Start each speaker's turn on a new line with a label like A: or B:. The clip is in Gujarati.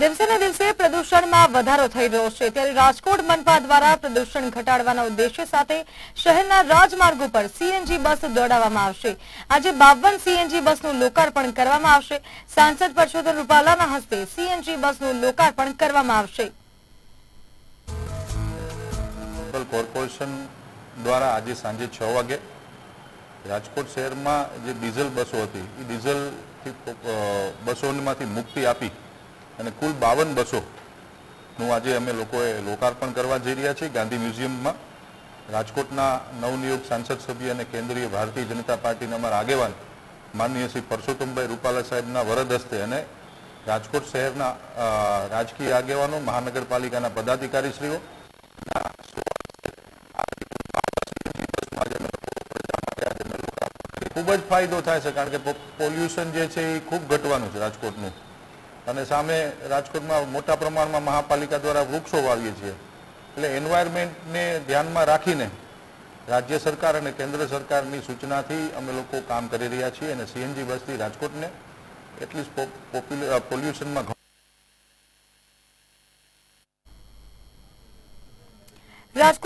A: દિવસે ને દિવસે પ્રદૂષણમાં વધારો થઈ રહ્યો છે. ત્યારે રાજકોટ મનપા દ્વારા પ્રદૂષણ ઘટાડવાના ઉદ્દેશ્ય સાથે શહેરના રાજમાર્ગો પર સીએનજી બસ દોડાવવામાં આવશે. આજે બાવન સીએનજી બસનું લોકાર્પણ કરવામાં આવશે. સાંસદ પરસોત્તમ રૂપાલાના હસ્તે સીએનજી બસનું લોકાર્પણ કરવામાં આવશે.
B: કોર્પોરેશન દ્વારા આજે સાંજે છ વાગે રાજકોટ શહેરમાં જે ડીઝલ બસો હતી, એ ડીઝલ બસોમાંથી મુક્તિ આપી અને કુલ બાવન બસોનું આજે અમે લોકોએ લોકાર્પણ કરવા જઈ રહ્યા છીએ ગાંધી મ્યુઝિયમમાં. રાજકોટના નવનિયુક્ત સાંસદ સભ્ય અને કેન્દ્રીય ભારતીય જનતા પાર્ટીના અમારા આગેવાન માનનીય શ્રી પરસોત્તમભાઈ રૂપાલા સાહેબના વરદ હસ્તે અને રાજકોટ શહેરના રાજકીય આગેવાનો, મહાનગરપાલિકાના પદાધિકારીશ્રીઓ, ખૂબ જ ફાયદો થાય છે, કારણ કે પોલ્યુશન જે છે એ ખૂબ ઘટવાનું છે રાજકોટનું. અને સામે રાજકોટમાં મોટા પ્રમાણમાં મહાપાલિકા દ્વારા વૃક્ષો વાવીએ છીએ. એટલે એન્વાયરમેન્ટને ધ્યાનમાં રાખીને રાજ્ય સરકાર અને કેન્દ્ર સરકારની સૂચનાથી અમે લોકો કામ કરી રહ્યા છીએ અને સીએનજી બસથી રાજકોટને એટલીસ્ટ પોલ્યુશનમાં
A: રાજકોટ